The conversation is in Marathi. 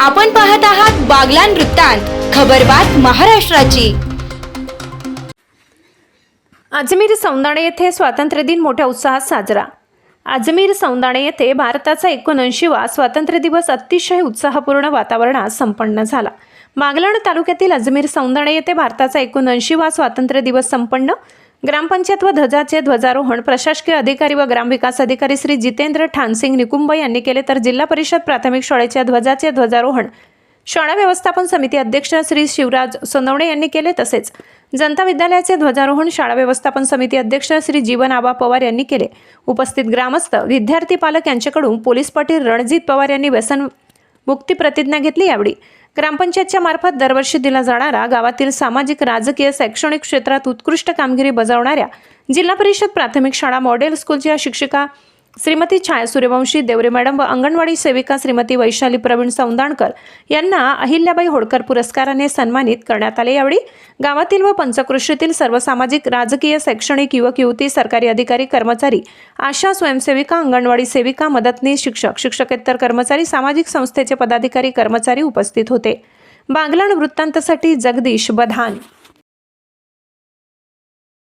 आपण पाहत आहात बागलान वृत्तांत खबरबात महाराष्ट्राची. अजमेर सौंदाणे येथे स्वातंत्र्य दिन मोठ्या उत्साहात साजरा. अजमेर सौंदाणे येथे भारताचा एकोणऐंशीवा स्वातंत्र्य दिवस अतिशय उत्साहपूर्ण वातावरणात संपन्न झाला. मागलाण तालुक्यातील अजमेर सौंदाणे येथे भारताचा एकोणऐंशीवा स्वातंत्र्य दिवस संपन्न. ग्रामपंचायत व ध्वजाचे ध्वजारोहण प्रशासकीय अधिकारी व ग्रामविकास अधिकारी श्री जितेंद्र ठानसिंग निकुंब यांनी केले तर जिल्हा परिषद प्राथमिक शाळेच्या ध्वजाचे ध्वजारोहण. शाळा व्यवस्थापन समिती अध्यक्ष श्री शिवराज सोनवणे यांनी केले तसेच जनता विद्यालयाचे ध्वजारोहण शाळा व्यवस्थापन समिती अध्यक्ष श्री जीवन आबा पवार यांनी केले. उपस्थित ग्रामस्थ विद्यार्थी पालक यांच्याकडून पोलीस पाटील रणजित पवार यांनी व्यसन मुक्ती प्रतिज्ञा घेतली यावेळी. ग्रामपंचायतच्या मार्फत दरवर्षी दिला जाणारा गावातील सामाजिक राजकीय शैक्षणिक क्षेत्रात उत्कृष्ट कामगिरी बजावणाऱ्या जिल्हा परिषद प्राथमिक शाळा मॉडेल स्कूलच्या शिक्षिका श्रीमती छाया सूर्यवंशी देवरे मॅडम व अंगणवाडी सेविका श्रीमती वैशाली प्रवीण सौंदाणकर यांना अहिल्याबाई होळकर पुरस्काराने सन्मानित करण्यात आले. यावेळी गावातील व पंचकृषीतील सर्व सामाजिक राजकीय शैक्षणिक युवक युवती सरकारी अधिकारी कर्मचारी आशा स्वयंसेविका अंगणवाडी सेविका मदतनीस शिक्षक शिक्षकेतर कर्मचारी सामाजिक संस्थेचे पदाधिकारी कर्मचारी उपस्थित होते. बागलाण वृत्तांतसाठी जगदीश बधान